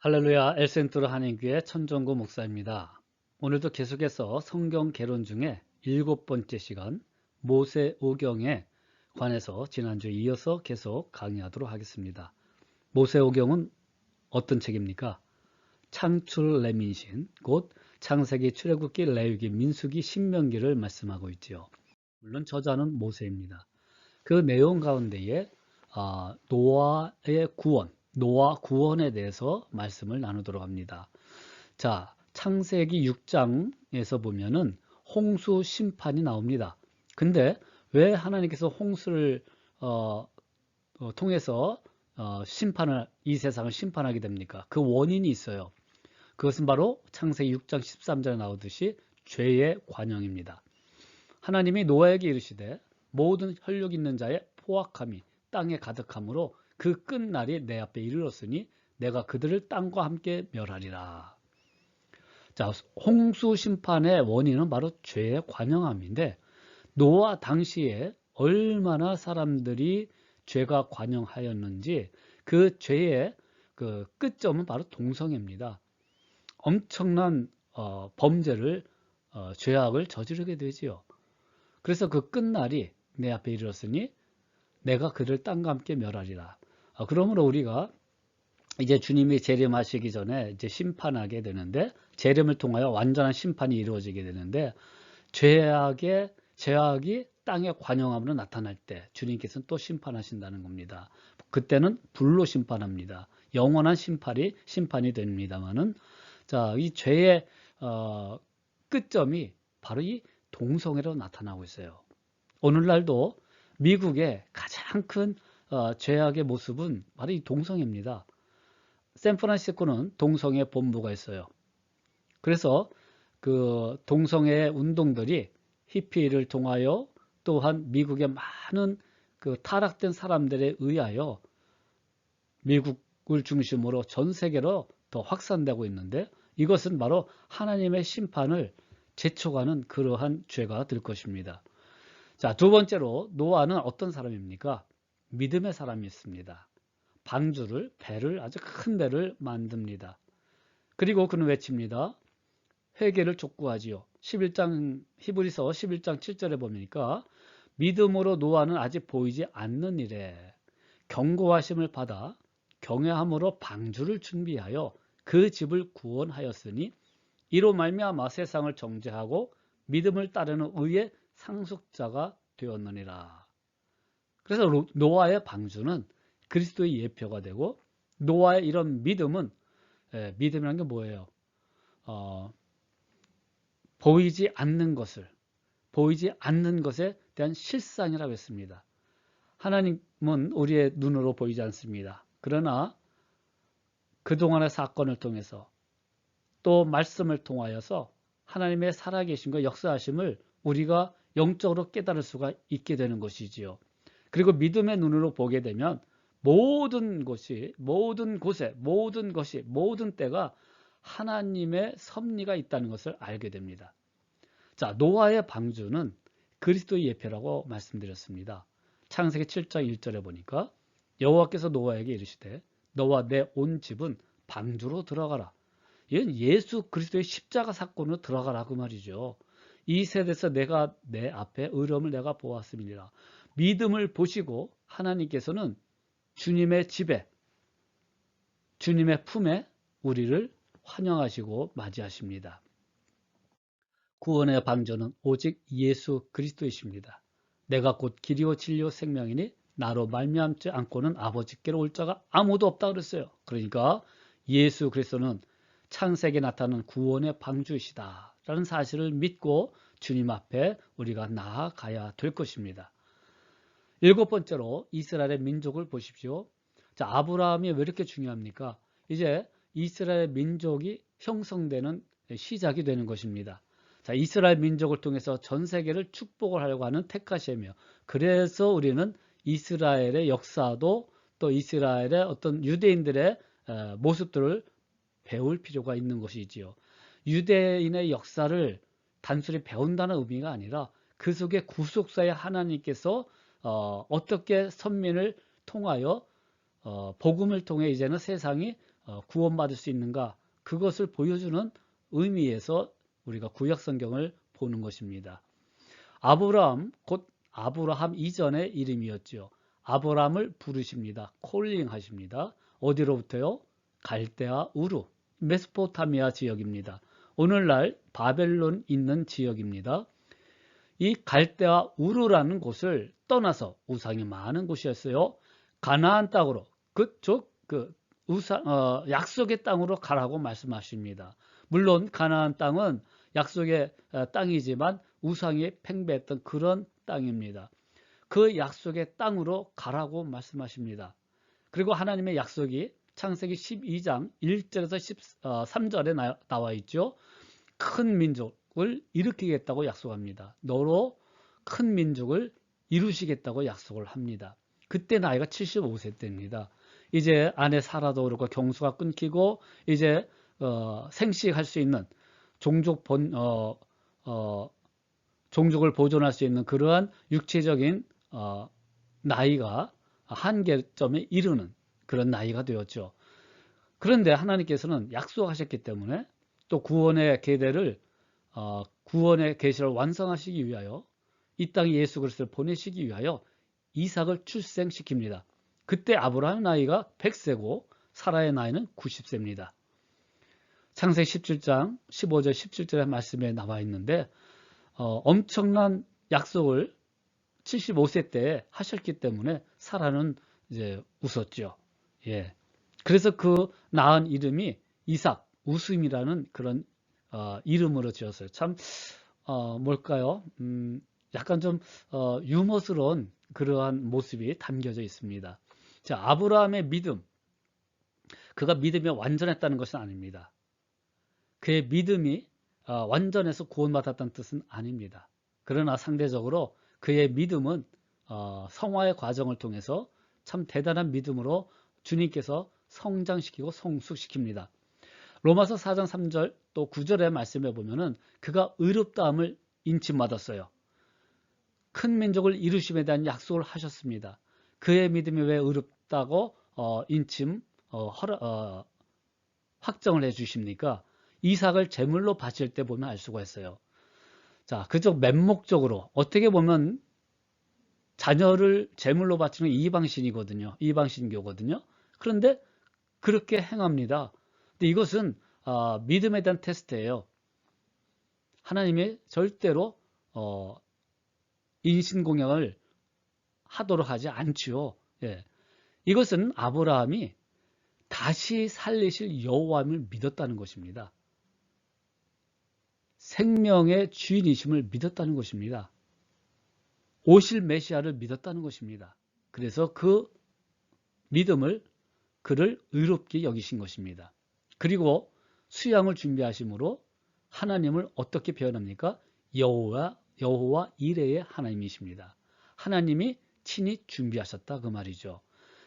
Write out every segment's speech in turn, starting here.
할렐루야 엘센트로 한인교회 천정구 목사입니다. 오늘도 계속해서 성경 개론 중에 일곱 번째 시간 모세 오경에 관해서 지난주에 이어서 계속 강의하도록 하겠습니다. 모세 오경은 어떤 책입니까? 창출 레민신, 곧 창세기, 출애굽기, 레위기, 민수기, 신명기를 말씀하고 있지요. 물론 저자는 모세입니다. 그 내용 가운데에 아, 노아의 구원, 노아 구원에 대해서 말씀을 나누도록 합니다. 자, 창세기 6장에서 보면은 홍수 심판이 나옵니다. 근데 왜 하나님께서 홍수를 어, 어, 통해서 어, 심판을 이 세상을 심판하게 됩니까? 그 원인이 있어요. 그것은 바로 창세기 6장 13절에 나오듯이 죄의 관영입니다. 하나님이 노아에게 이르시되 모든 혈육 있는 자의 포악함이 땅에 가득함으로 그 끝날이 내 앞에 이르렀으니 내가 그들을 땅과 함께 멸하리라. 자, 홍수 심판의 원인은 바로 죄의 관영함인데 노아 당시에 얼마나 사람들이 죄가 관영하였는지 그 죄의 그 끝점은 바로 동성애입니다. 엄청난 어, 범죄를 어, 죄악을 저지르게 되지요. 그래서 그 끝날이 내 앞에 이르렀으니 내가 그를 땅과 함께 멸하리라. 어, 그러므로 우리가 이제 주님이 재림하시기 전에 이제 심판하게 되는데 재림을 통하여 완전한 심판이 이루어지게 되는데 죄악의 죄악이 땅에 관영함으로 나타날 때 주님께서는 또 심판하신다는 겁니다. 그때는 불로 심판합니다. 영원한 심판이 심판이 됩니다만은 자, 이 죄의 어, 끝점이 바로 이 동성애로 나타나고 있어요. 오늘날도 미국의 가장 큰 어, 죄악의 모습은 바로 이 동성애입니다. 샌프란시스코는 동성애 본부가 있어요. 그래서 그 동성애 운동들이 히피를 통하여 또한 미국의 많은 그 타락된 사람들에 의하여 미국을 중심으로 전 세계로 더 확산되고 있는데 이것은 바로 하나님의 심판을 재촉하는 그러한 죄가 될 것입니다. 자, 두 번째로 노아는 어떤 사람입니까? 믿음의 사람이었습니다. 방주를, 배를, 아주 큰 배를 만듭니다. 그리고 그는 외칩니다. 회개를 촉구하지요. 11장, 히브리서 11장 7절에 보니까 믿음으로 노아는 아직 보이지 않는 일에 경고하심을 받아 경외함으로 방주를 준비하여 그 집을 구원하였으니 이로 말미암아 세상을 정죄하고 믿음을 따르는 의의 상속자가 되었느니라. 그래서 노아의 방주는 그리스도의 예표가 되고 노아의 이런 믿음은 예, 믿음이라는 게 뭐예요? 어, 보이지 않는 것을 보이지 않는 것에 대한 실상이라고 했습니다. 하나님은 우리의 눈으로 보이지 않습니다. 그러나 그동안의 사건을 통해서 또 말씀을 통하여서 하나님의 살아계신과 역사하심을 우리가 영적으로 깨달을 수가 있게 되는 것이지요. 그리고 믿음의 눈으로 보게 되면 모든 것이 모든 곳에 모든 것이 모든 때가 하나님의 섭리가 있다는 것을 알게 됩니다. 자, 노아의 방주는 그리스도의 예표라고 말씀드렸습니다. 창세기 7장 1절에 보니까 여호와께서 노아에게 이르시되 너와 내 온 집은 방주로 들어가라. 이건 예수 그리스도의 십자가 사건으로 들어가라 그 말이죠. 이 세대에서 내가 내 앞에 의로움을 내가 보았습니다. 믿음을 보시고 하나님께서는 주님의 집에 주님의 품에 우리를 환영하시고 맞이하십니다. 구원의 방전은 오직 예수 그리스도이십니다. 내가 곧 길이요 진리요 생명이니 나로 말미암지 않고는 아버지께로 올 자가 아무도 없다 그랬어요. 그러니까 예수 그리스도는 창세기에 나타나는 구원의 방주이시다 라는 사실을 믿고 주님 앞에 우리가 나아가야 될 것입니다. 일곱 번째로 이스라엘의 민족을 보십시오. 자, 아브라함이 왜 이렇게 중요합니까? 이제 이스라엘 민족이 형성되는 시작이 되는 것입니다. 자, 이스라엘 민족을 통해서 전 세계를 축복을 하려고 하는 택하시며 그래서 우리는 이스라엘의 역사도 또 이스라엘의 어떤 유대인들의 모습들을 배울 필요가 있는 것이지요. 유대인의 역사를 단순히 배운다는 의미가 아니라 그 속에 구속사의 하나님께서 어, 떻게 선민을 통하여 어, 복음을 통해 이제는 세상이 어, 구원받을 수 있는가 그것을 보여주는 의미에서 우리가 구약 성경을 보는 것입니다. 아브라함 곧 아브라함 이전의 이름이었죠. 아브라함을 부르십니다. 콜링 하십니다. 어디로부터요? 갈대아 우루 메소포타미아 지역입니다. 오늘날 바벨론 있는 지역입니다. 이 갈대아 우르라는 곳을 떠나서 우상이 많은 곳이었어요. 가나안 땅으로 그쪽 그 우상 어, 약속의 땅으로 가라고 말씀하십니다. 물론 가나안 땅은 약속의 어, 땅이지만 우상이 팽배했던 그런 땅입니다. 그 약속의 땅으로 가라고 말씀하십니다. 그리고 하나님의 약속이 창세기 12장 1절에서 13절에 나와 있죠. 큰 민족 을 일으키겠다고 약속합니다. 너로 큰 민족을 이루시겠다고 약속을 합니다. 그때 나이가 75세 때입니다. 이제 아내 사라도 그렇고 경수가 끊기고 이제 어, 생식할 수 있는 종족 본 어, 어, 종족을 보존할 수 있는 그러한 육체적인 어, 나이가 한계점에 이르는 그런 나이가 되었죠. 그런데 하나님께서는 약속하셨기 때문에 또 구원의 계대를 어, 구원의 계시를 완성하시기 위하여 이 땅에 예수 그리스도를 보내시기 위하여 이삭을 출생시킵니다. 그때 아브라함의 나이가 100세고 사라의 나이는 90세입니다. 창세기 17장 15절 17절의 말씀에 나와 있는데 어, 엄청난 약속을 75세 때 하셨기 때문에 사라는 이제 웃었죠. 예. 그래서 그 낳은 이름이 이삭, 웃음이라는 그런 어, 이름으로 지었어요. 참 어, 뭘까요? 음, 약간 좀 어, 유머스러운 그러한 모습이 담겨져 있습니다. 자, 아브라함의 믿음. 그가 믿음이 완전했다는 것은 아닙니다. 그의 믿음이 어, 완전해서 구원받았다는 뜻은 아닙니다. 그러나 상대적으로 그의 믿음은 어, 성화의 과정을 통해서 참 대단한 믿음으로 주님께서 성장시키고 성숙시킵니다. 로마서 4장 3절 또 9절의 말씀에 보면은 그가 의롭다함을 인침받았어요. 큰 민족을 이루심에 대한 약속을 하셨습니다. 그의 믿음이 왜 의롭다고 어, 인침 어, 허라, 어, 확정을 해 주십니까? 이삭을 제물로 바칠 때 보면 알 수가 있어요. 자, 그쪽 맹목적으로 어떻게 보면 자녀를 제물로 바치는 이방신이거든요. 이방신교거든요. 그런데 그렇게 행합니다. 근데 이것은 어, 믿음에 대한 테스트예요. 하나님이 절대로 어, 인신공양을 하도록 하지 않지요. 예. 이것은 아브라함이 다시 살리실 여호와임을 믿었다는 것입니다. 생명의 주인이심을 믿었다는 것입니다. 오실 메시아를 믿었다는 것입니다. 그래서 그 믿음을 그를 의롭게 여기신 것입니다. 그리고 수양을 준비하심으로 하나님을 어떻게 표현합니까? 여호와 여호와 이레의 하나님이십니다. 하나님이 친히 준비하셨다 그 말이죠.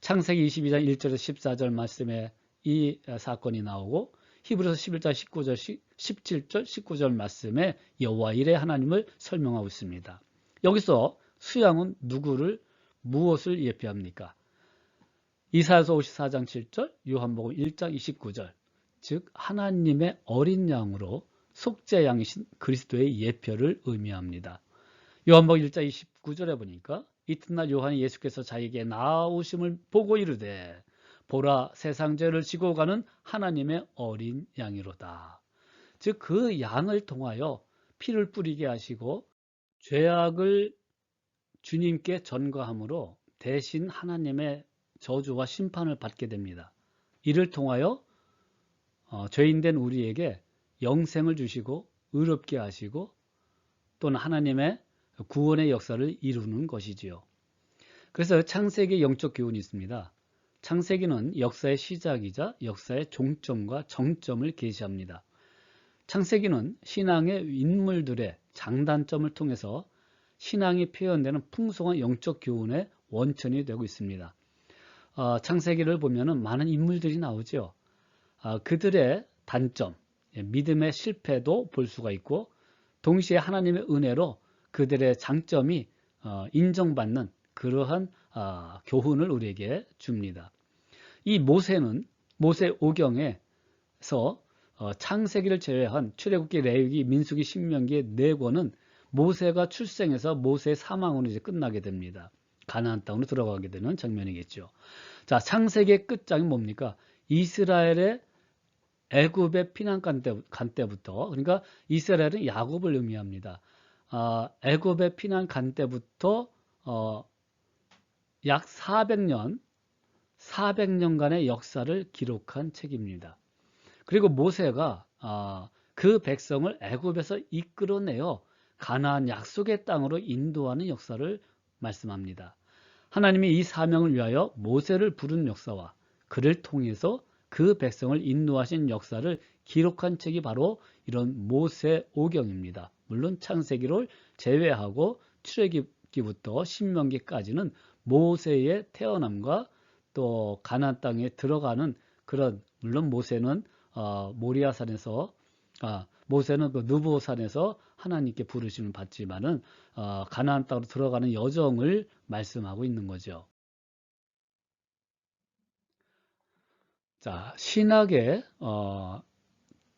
창세기 22장 1절에서 14절 말씀에 이 사건이 나오고 히브리서 11장 19절 17절 19절 말씀에 여호와 이레 하나님을 설명하고 있습니다. 여기서 수양은 누구를 무엇을 예표합니까? 이사야서 54장 7절, 요한복음 1장 29절, 즉 하나님의 어린 양으로 속죄 양이신 그리스도의 예표를 의미합니다. 요한복음 1장 29절에 보니까 이튿날 요한이 예수께서 자기에게 나오심을 보고 이르되 보라 세상 죄를 지고 가는 하나님의 어린 양이로다. 즉 그 양을 통하여 피를 뿌리게 하시고 죄악을 주님께 전가함으로 대신 하나님의 저주와 심판을 받게 됩니다. 이를 통하여 어, 죄인된 우리에게 영생을 주시고 의롭게 하시고 또는 하나님의 구원의 역사를 이루는 것이지요. 그래서 창세기 영적 교훈이 있습니다. 창세기는 역사의 시작이자 역사의 종점과 정점을 계시합니다. 창세기는 신앙의 인물들의 장단점을 통해서 신앙이 표현되는 풍성한 영적 교훈의 원천이 되고 있습니다. 어, 창세기를 보면 많은 인물들이 나오죠. 어, 그들의 단점, 예, 믿음의 실패도 볼 수가 있고 동시에 하나님의 은혜로 그들의 장점이 어, 인정받는 그러한 어, 교훈을 우리에게 줍니다. 이 모세는 모세 오경에서 어, 창세기를 제외한 출애굽기, 레위기, 민수기, 신명기 네 권은 모세가 출생해서 모세의 사망으로 이제 끝나게 됩니다. 가나안 땅으로 들어가게 되는 장면이겠죠. 자, 창세기의 끝장이 뭡니까? 이스라엘의 애굽의 피난간 때, 간 때부터 그러니까 이스라엘은 야곱을 의미합니다. 아, 애굽의 피난 간 때부터 어, 약 400년 400년간의 역사를 기록한 책입니다. 그리고 모세가 아, 그 백성을 애굽에서 이끌어내어 가나안 약속의 땅으로 인도하는 역사를 말씀합니다. 하나님이 이 사명을 위하여 모세를 부른 역사와 그를 통해서 그 백성을 인도하신 역사를 기록한 책이 바로 이런 모세 오경입니다. 물론 창세기를 제외하고 출애굽기부터 신명기까지는 모세의 태어남과 또 가나안 땅에 들어가는 그런 물론 모세는 어, 모리아산에서 아, 모세는 그 느보산에서 하나님께 부르심을 받지만은 어, 가나안 땅으로 들어가는 여정을 말씀하고 있는 거죠. 자, 신학의 어,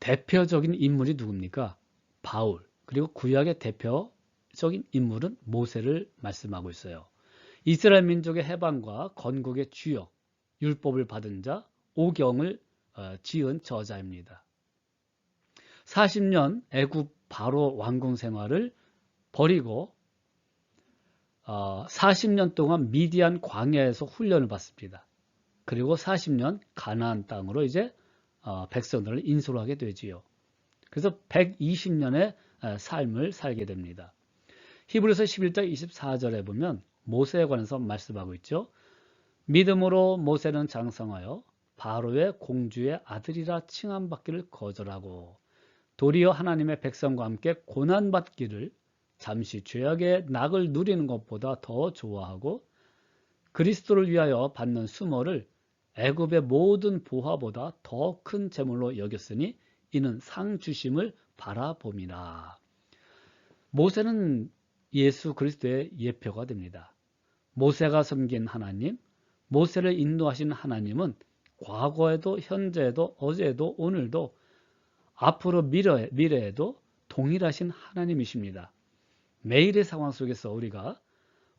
대표적인 인물이 누굽니까? 바울. 그리고 구약의 대표적인 인물은 모세를 말씀하고 있어요. 이스라엘 민족의 해방과 건국의 주역, 율법을 받은 자, 오경을 어, 지은 저자입니다. 40년 애굽 바로 왕궁 생활을 버리고 40년 어, 동안 미디안 광야에서 훈련을 받습니다. 그리고 40년 가나안 땅으로 이제 어, 백성들을 인솔하게 되지요. 그래서 120년의 삶을 살게 됩니다. 히브리서 11장 24절에 보면 모세에 관해서 말씀하고 있죠. 믿음으로 모세는 장성하여 바로의 공주의 아들이라 칭함받기를 거절하고 도리어 하나님의 백성과 함께 고난받기를 잠시 죄악의 낙을 누리는 것보다 더 좋아하고 그리스도를 위하여 받는 수모를 애굽의 모든 보화보다 더 큰 재물로 여겼으니 이는 상 주심을 바라봄이라. 모세는 예수 그리스도의 예표가 됩니다. 모세가 섬긴 하나님, 모세를 인도하신 하나님은 과거에도 현재에도 어제도 오늘도 앞으로 미래, 미래에도 동일하신 하나님이십니다. 매일의 상황 속에서 우리가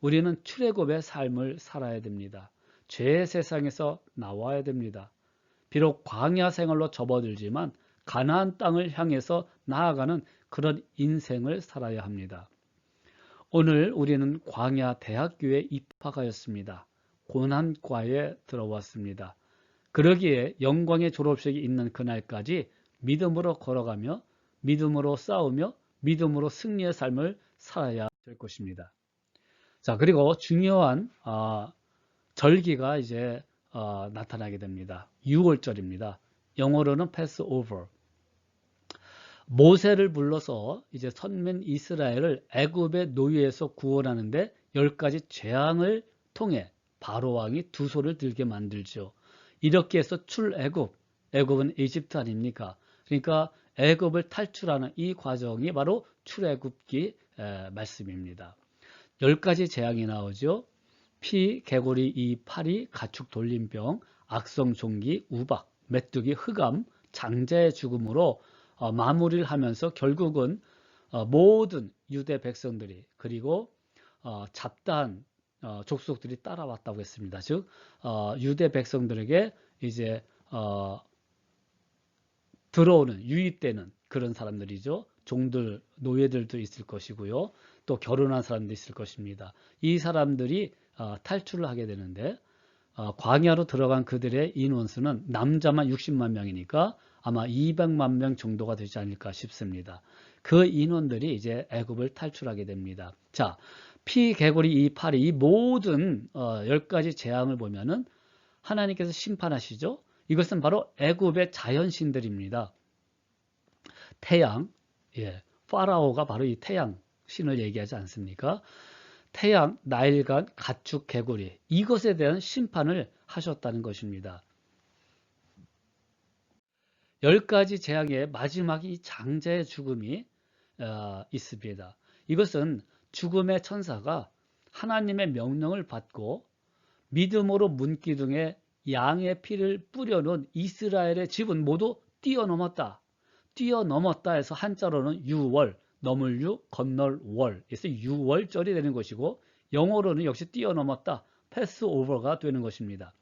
우리는 출애굽의 삶을 살아야 됩니다. 죄의 세상에서 나와야 됩니다. 비록 광야 생활로 접어들지만 가나안 땅을 향해서 나아가는 그런 인생을 살아야 합니다. 오늘 우리는 광야 대학교에 입학하였습니다. 고난과에 들어왔습니다. 그러기에 영광의 졸업식이 있는 그날까지 믿음으로 걸어가며 믿음으로 싸우며 믿음으로 승리의 삶을 살아야 될 것입니다. 자 그리고 중요한 어, 절기가 이제 어, 나타나게 됩니다. 6월절입니다. 영어로는 패스오버. 모세를 불러서 이제 선민 이스라엘을 애굽의 노예에서 구원하는데 열 가지 재앙을 통해 바로 왕이 두 손을 들게 만들죠. 이렇게 해서 출애굽, 애굽은 이집트 아닙니까? 그러니까 애굽을 탈출하는 이 과정이 바로 출애굽기 말씀입니다. 열 가지 재앙이 나오죠. 피, 개구리, 이, 파리, 가축 돌림병, 악성 종기, 우박, 메뚜기, 흑암, 장자의 죽음으로 어, 마무리를 하면서 결국은 어, 모든 유대 백성들이 그리고 어, 잡다한 어, 족속들이 따라왔다고 했습니다. 즉 어, 유대 백성들에게 이제 어, 들어오는 유입되는 그런 사람들이죠. 종들, 노예들도 있을 것이고요. 또 결혼한 사람도 있을 것입니다. 이 사람들이 어, 탈출을 하게 되는데 어, 광야로 들어간 그들의 인원수는 남자만 60만 명이니까 아마 200만 명 정도가 되지 않을까 싶습니다. 그 인원들이 이제 애굽을 탈출하게 됩니다. 자, 피, 개구리, 이, 파리 이 모든 어, 10가지 재앙을 보면은 하나님께서 심판하시죠. 이것은 바로 애굽의 자연신들입니다. 태양, 예, 파라오가 바로 이 태양 신을 얘기하지 않습니까? 태양, 나일간, 가축, 개구리 이것에 대한 심판을 하셨다는 것입니다. 열 가지 재앙의 마지막 이 장자의 죽음이 어, 있습니다. 이것은 죽음의 천사가 하나님의 명령을 받고 믿음으로 문기둥에 양의 피를 뿌려놓은 이스라엘의 집은 모두 뛰어넘었다. 뛰어넘었다 해서 한자로는 유월, 넘을 유, 건널 월. 그래서 유월절이 되는 것이고 영어로는 역시 뛰어넘었다. 패스 오버가 되는 것입니다.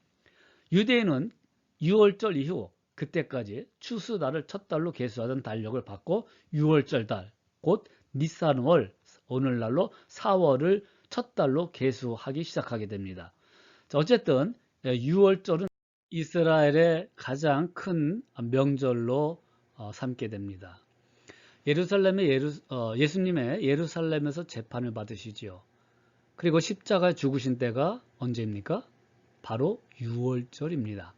유대인은 유월절 이후 그때까지 추수달을 첫 달로 계수하던 달력을 받고 유월절 달, 곧 니산월, 오늘날로 4월을 첫 달로 계수하기 시작하게 됩니다. 자, 어쨌든 유월절은 이스라엘의 가장 큰 명절로 어, 삼게 됩니다. 예루살렘의 예루, 어, 예수님의 예루살렘에서 재판을 받으시지요. 그리고 십자가에 죽으신 때가 언제입니까? 바로 6월절입니다.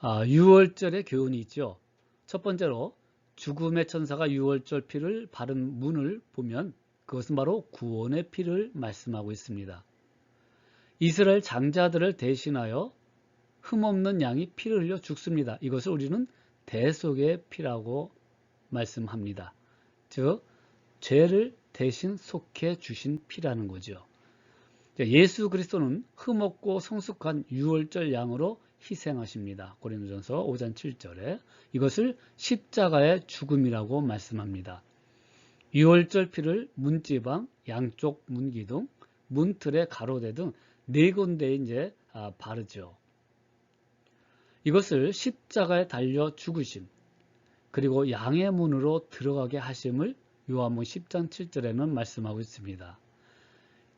아, 6월절의 교훈이 있죠. 첫 번째로 죽음의 천사가 6월절 피를 바른 문을 보면 그것은 바로 구원의 피를 말씀하고 있습니다. 이스라엘 장자들을 대신하여 흠없는 양이 피를 흘려 죽습니다. 이것을 우리는 대속의 피라고 말씀합니다. 즉 죄를 대신 속해 주신 피라는 거죠. 예수 그리스도는 흠없고 성숙한 유월절 양으로 희생하십니다. 고린도전서 5장 7절에 이것을 십자가의 죽음이라고 말씀합니다. 유월절 피를 문지방, 양쪽 문기둥, 문틀의 가로대 등 네 군데에 이제 아, 바르죠. 이것을 십자가에 달려 죽으심, 그리고 양의 문으로 들어가게 하심을 요한복음 10장 7절에는 말씀하고 있습니다.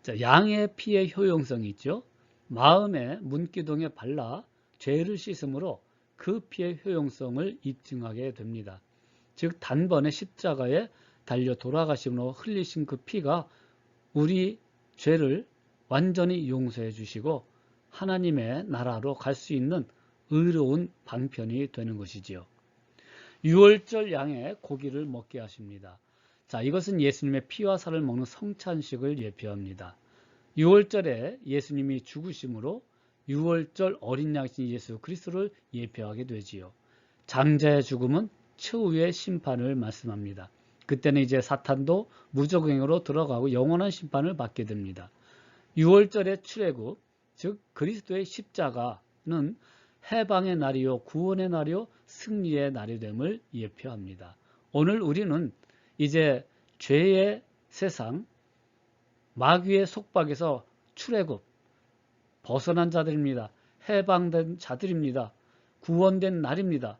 자, 양의 피의 효용성이 있죠. 마음의 문기둥에 발라 죄를 씻음으로 그 피의 효용성을 입증하게 됩니다. 즉 단번에 십자가에 달려 돌아가심으로 흘리신 그 피가 우리 죄를 완전히 용서해 주시고 하나님의 나라로 갈 수 있는 의로운 방편이 되는 것이지요. 6월절 양의 고기를 먹게 하십니다. 자, 이것은 예수님의 피와 살을 먹는 성찬식을 예표합니다. 6월절에 예수님이 죽으심으로 6월절 어린 양신 예수 그리스도를 예표하게 되지요. 장자의 죽음은 최후의 심판을 말씀합니다. 그때는 이제 사탄도 무적행으로 들어가고 영원한 심판을 받게 됩니다. 6월절의 출애굽, 즉 그리스도의 십자가는 해방의 날이요 구원의 날이요 승리의 날이 됨을 예표합니다. 오늘 우리는 이제 죄의 세상 마귀의 속박에서 출애굽 벗어난 자들입니다. 해방된 자들입니다. 구원된 날입니다.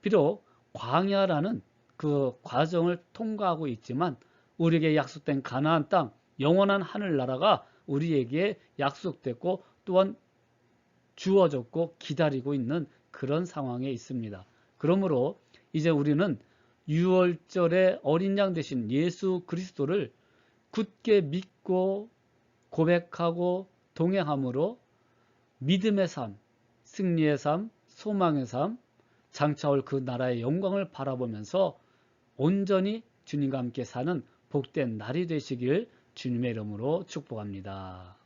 비록 광야라는 그 과정을 통과하고 있지만 우리에게 약속된 가나안 땅 영원한 하늘나라가 우리에게 약속됐고 또한 주어졌고 기다리고 있는 그런 상황에 있습니다. 그러므로 이제 우리는 6월절에 어린 양 대신 예수 그리스도를 굳게 믿고 고백하고 동행함으로 믿음의 삶, 승리의 삶, 소망의 삶, 장차올 그 나라의 영광을 바라보면서 온전히 주님과 함께 사는 복된 날이 되시길 주님의 이름으로 축복합니다.